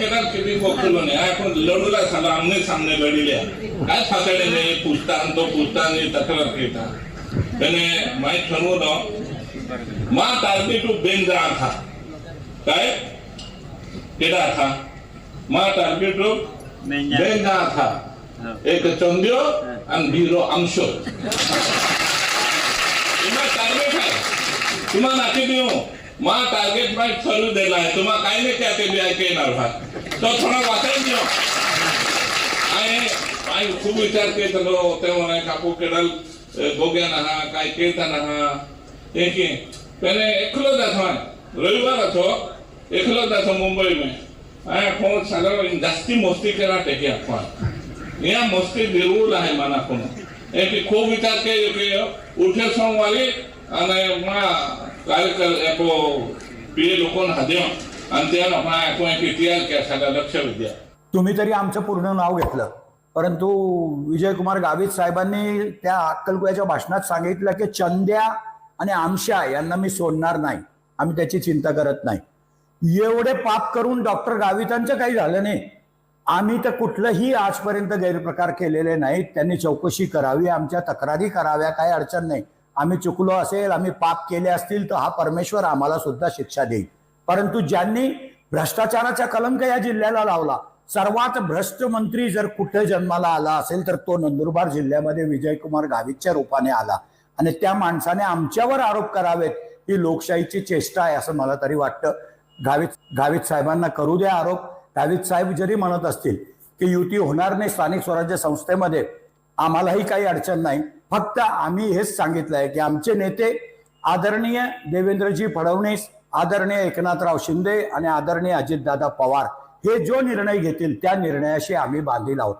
केला किती बघतो नाही आपण लढूला झाला आमने सामने लढिल्या काय फातडे नाही पुसतान तो पुसतान तक्रार केला त्याने माहीत ठरवलं मा टार्गेट बेंजा था काय केडा था मा टार्गेट बेंजा था एक चंद्यो आणि बिरो अंशो तुम्हा टार्गेट आहे तुम्हा नाकी देऊ. मा टार्गेट माहीत चालू दिला आहे. तुम्हा काय नाही त्या ते बी ऐके येणार हा तो थोडा वाचायला देऊ. आहे. आई खूप विचार केत होतो ते म्हणे कापू केडल गोग्या हा काय केता हा हे की त्याने एकलो जातो. रविवार असो एकलो जातो मुंबई में. आय कोण साधारण म्हणजे जास्ती मस्ती केला टेके आपण? या मस्ती बिरवूल आहे मना कोण एक खूप विचार केले उठे सोमवारी અને मा कार्यक्रम एको पी आणि त्या लोकांना एको तुम्ही तरी आमचं पूर्ण नाव घेतलं. परंतु विजयकुमार गावित साहेबांनी त्या अक्कलकुयाच्या भाषणात सांगितलं की चंद्या आणि आमशा यांना मी सोडणार नाही. आम्ही त्याची चिंता करत नाही. एवढे पाप करून डॉक्टर गावितांचं काही झालं नाही. आम्ही तर कुठलंही आजपर्यंत गैरप्रकार केलेले नाहीत. त्यांनी चौकशी करावी आमच्या तक्रारी कराव्या काही अडचण नाही. आम्ही चुकलो असेल आम्ही पाप केले असतील तर हा परमेश्वर आम्हाला सुद्धा शिक्षा देईल. परंतु ज्यांनी भ्रष्टाचाराचा कलंक या जिल्ह्याला लावला सर्वात भ्रष्ट मंत्री जर कुठे जन्माला आला असेल तर तो नंदुरबार जिल्ह्यामध्ये विजयकुमार गावितच्या रूपाने आला. आणि त्या माणसाने आमच्यावर आरोप करावेत ही लोकशाहीची चेष्टा आहे असं मला तरी वाटतं. गावित गावित साहेबांना करू द्या आरोप. गावित साहेब जरी म्हणत असतील की युती होणार नाही स्थानिक स्वराज्य संस्थेमध्ये आम्हालाही काही अडचण नाही. फक्त आम्ही हेच सांगितलंय की आमचे नेते आदरणीय देवेंद्रजी फडणवीस आदरणीय एकनाथराव शिंदे आणि आदरणीय अजितदादा पवार हे जो निर्णय घेतील त्या निर्णयाशी आम्ही बांधील आहोत.